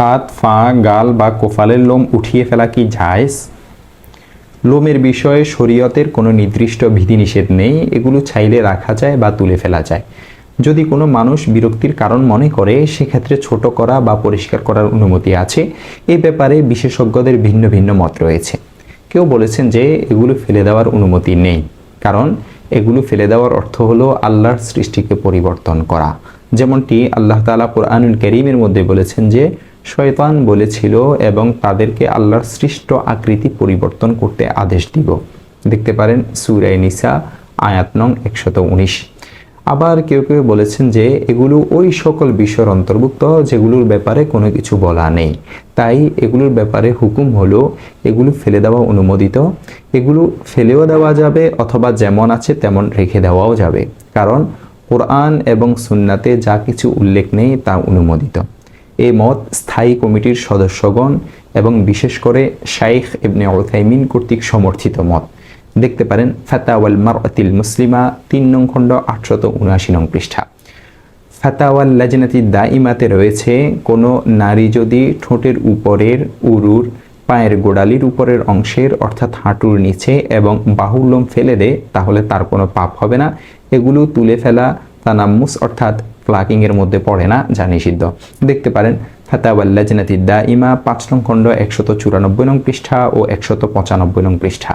হাত, ফা, গাল বা কোফালের লোম উঠিয়ে ফেলা কি জায়েজ? লোমের বিষয়ে শরীয়তের কোনো নির্দিষ্ট বিধিনিষেধ নেই, এগুলো চাইলে রাখা যায় বা তুলে ফেলা যায়। যদি কোনো মানুষ বিরক্তির কারণ মনে করে, সেক্ষেত্রে ছোট করা বা পরিষ্কার করার অনুমতি আছে। এ ব্যাপারে বিশেষজ্ঞদের ভিন্ন ভিন্ন মত রয়েছে। কেউ বলেছেন যে এগুলো ফেলে দেওয়ার অনুমতি নেই, কারণ এগুলো ফেলে দেওয়ার অর্থ হলো আল্লাহর সৃষ্টিকে পরিবর্তন করা। যেমনটি আল্লাহ তালা কোরআনুল করিমের মধ্যে বলেছেন যে শয়তান বলেছিল এবং তাদেরকে আল্লাহর সৃষ্ট আকৃতি পরিবর্তন করতে আদেশ দিব। দেখতে পারেন সুরাই নিসা, আয়াত নং একশত উনিশ। আবার কেউ কেউ বলেছেন যে, এগুলো ওই সকল বিষয়ের অন্তর্ভুক্ত যেগুলোর ব্যাপারে কোনো কিছু বলা নেই। তাই এগুলোর ব্যাপারে হুকুম হলো, এগুলো ফেলে দেওয়া অনুমোদিত, এগুলো ফেলেও দেওয়া যাবে অথবা যেমন আছে তেমন রেখে দেওয়াও যাবে। কারণ কোরআন এবং সুন্নাতে যা কিছু উল্লেখ নেই তা অনুমোদিত। এই মত স্থায়ী কমিটির সদস্যগণ এবং বিশেষ করে শাইখ ইবনে ওথাইমিন কর্তৃক সমর্থিত মত। দেখতে পারেন, ফাতাওয়াল মারআতিল মুসলিমা, তিন নং খণ্ড, আটশত উনআশি নং পৃষ্ঠা। ফাতাওয়াল লাজনাতি দাইমাতে রয়েছে, কোনো নারী যদি ঠোঁটের উপরের উরুর পায়ের গোড়ালির উপরের অংশের, অর্থাৎ হাঁটুর নিচে এবং বাহুর লোম ফেলে দেয়, তাহলে তার কোনো পাপ হবে না। এগুলো তুলে ফেলা তানাম্মুস, অর্থাৎ প্লাকিং এর মধ্যে পড়ে না, যা নিষিদ্ধ। দেখতে পারেন ফাতাওয়াল্লা জেনাতি দা ইমা পাঁচ নং খণ্ড, একশত চুরানব্বই নং পৃষ্ঠা ও একশত পঁচানব্বই নং পৃষ্ঠা।